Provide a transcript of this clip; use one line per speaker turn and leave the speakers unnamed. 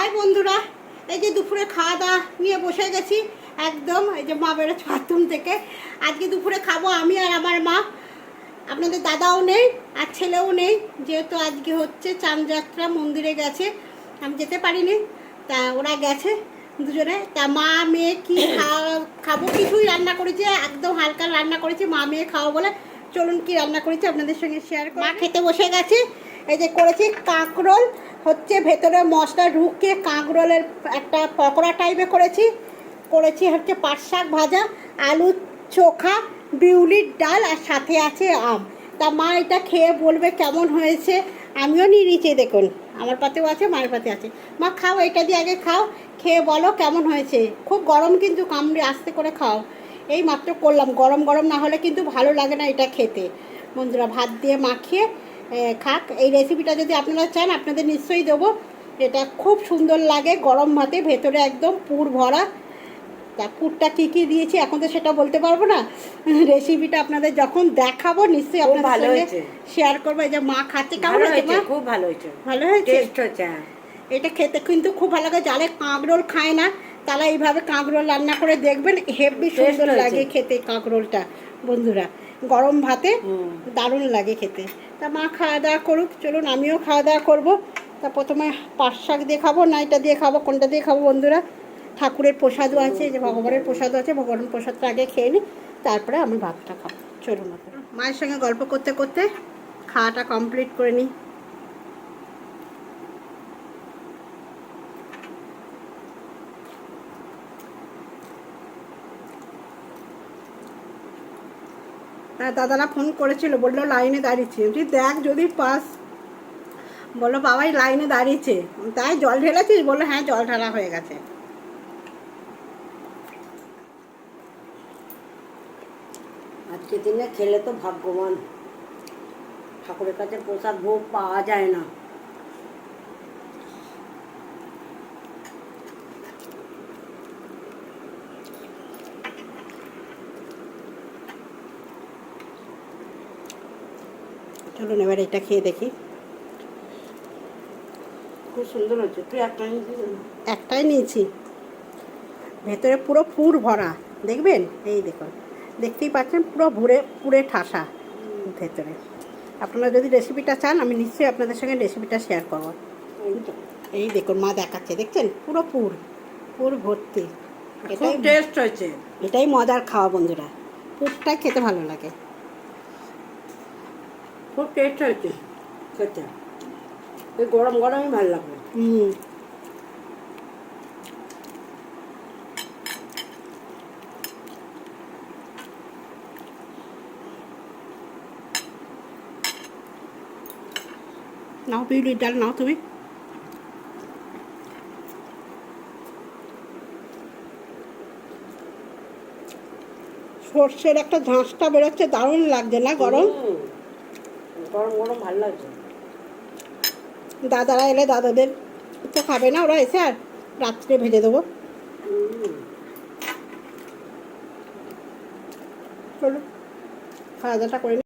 High বন্ধুরা এই যে দুপুরে খাওয়া দাওয়া নিয়ে বসে গেছি একদম এই যে মা বেরোচ্ছে বাথরুম থেকে। আজকে দুপুরে খাব আমি আর আমার মা। আপনাদের দাদাও নেই আর ছেলেও নেই যেহেতু আজকে হচ্ছে চাঁদযাত্রা মন্দিরে গেছে। আমি যেতে পারিনি তা ওরা গেছে দুজনে। তা মা মেয়ে কি খাওয়া- খাব? কিছুই রান্না করেছে একদম হালকা রান্না করেছে মা মেয়ে খাওয়া বলে। চলুন কি রান্না করেছি আপনাদের সঙ্গে শেয়ার করি মা খেতে বসে গেছে। এই যে করেছি কাঁকরোল হচ্ছে ভেতরে মশলা ঢুকিয়ে কাঁকরোলের একটা পকোড়া টাইপে করেছি। করেছি হচ্ছে পাট শাক ভাজা আলু চোখা, বিউলির ডাল আর সাথে আছে আম। তা মা এটা খেয়ে বলবে কেমন হয়েছে? আমিও নিয়ে নিচে দেখুন। আমার পাতেও আছে, মায়ের পাতে আছে। মা, খাও, এটা দিয়ে আগে খাও, খেয়ে বলো কেমন হয়েছে। খুব গরম কিন্তু কামড়ে আস্তে করে খাও। এই মাত্র করলাম, গরম গরম না হলে কিন্তু ভালো লাগে না এটা খেতে। বন্ধুরা, ভাত দিয়ে মাখিয়ে খাক এই রেসিপিটা যদি আপনারা চান আপনাদের নিশ্চয়ই দেবো। এটা খুব সুন্দর লাগে গরম ভাতে ভেতরে একদম পুর ভরা। তা পুরটা কী কী দিয়েছি এখন তো সেটা বলতে পারব না। রেসিপিটা আপনাদের যখন দেখাবো নিশ্চয়ই
খুব
আপনাদের
ভালো
সঙ্গে শেয়ার করব। এই যে মা খাচ্ছে কেমন হয়েছে
খুব ভালো হয়েছে।
ভালো হয়েছে?
হ্যাঁ।
এটা খেতে কিন্তু খুব ভালো লাগে যারা কাঁকরোল খায় না তারা এইভাবে কাঁকরোল রান্না করে দেখবেন হেভি সুন্দর লাগে খেতে কাঁকরোলটা। বন্ধুরা গরম ভাতে দারুণ লাগে খেতে। তা মা খাওয়া দাওয়া করুক, চলুন আমিও খাওয়া দাওয়া করব। তা প্রথমে পাট শাক দিয়ে খাব না এটা দিয়ে খাব, কোনটা দিয়ে খাব বন্ধুরা? ঠাকুরের প্রসাদও আছে যে ভগবানের প্রসাদও আছে ভগবান প্রসাদটা আগে খেয়ে নিই তারপরে আমি ভাতটা খাব। চলুন। মায়ের সঙ্গে গল্প করতে করতে খাওয়াটা কমপ্লিট করে নিই। দাদারা ফোন করেছিল, বলল লাইনে দাঁড়িয়েছে। তুই দেখ যদি পাস। বলল, বাবাই লাইনে দাঁড়িয়েছে। তাই জল ঢেলেছিস? বলল হ্যাঁ জল ঢালা হয়ে গেছে।
আজকে দিনে খেলে তো ভাগ্যবান। ঠাকুরের কাছে প্রসাদ ভোগ পাওয়া যায় না।
চলুন এবার এটা খেয়ে দেখি।
খুব সুন্দর হচ্ছে তুই একটা নিয়েছিস
একটাই নিয়েছি। ভেতরে পুরো ফুর ভরা। দেখবেন? এই দেখুন। দেখতেই পাচ্ছেন পুরো ভুরে পুরে ঠাসা ভেতরে। আপনারা যদি রেসিপিটা চান আমি নিশ্চয়ই আপনাদের সঙ্গে রেসিপিটা শেয়ার করব।
এই
দেখুন মা দেখাচ্ছে। দেখছেন? পুরো পুর। পুর ভর্তি। এটাই
টেস্ট হয়েছে।
এটাই মজার খাওয়া বন্ধুরা। পুরটাই খেতে ভালো লাগে।
খুব টেস্ট হয়েছে। খেতে এই গরম গরমই ভালো লাগবে।
হুম। নাও বিউলির ডাল নাও তুমি। সর্ষের একটা ঝাঁসটা বেরোচ্ছে দারুণ লাগছে না গরম।
গরম গরম ভালো লাগছে
দাদারা এলে দাদাদের তো খাবে না ওরা এসে আর রাত্রে ভেজে দেবো। চলো খাওয়া দাওয়াটা করে।